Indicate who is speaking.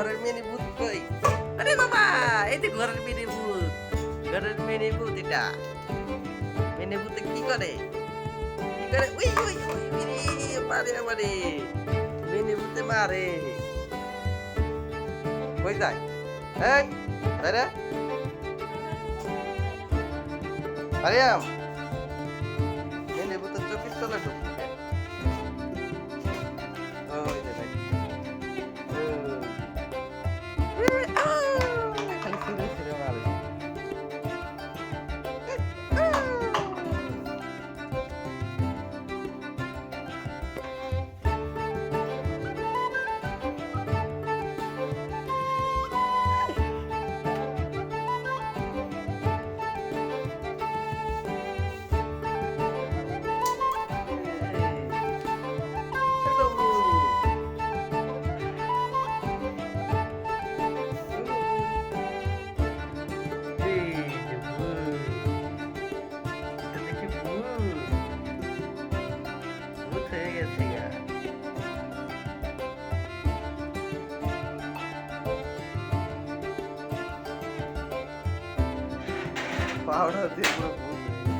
Speaker 1: ঘরের মিনি ভূত কই? আরে বাবা, এই যে ঘরের মিনি ভূত। ঘরের মিনি ভূত এটা। মিনি ভূতে কি করে? কি করে? উই উই উই মারে আমারে মিনি ভূতে মারে। কই যায়? এই আরে আরিয়াম মিনি ভূতের চোখের তলে ঢুকছে પાવડો તે પ્રભુ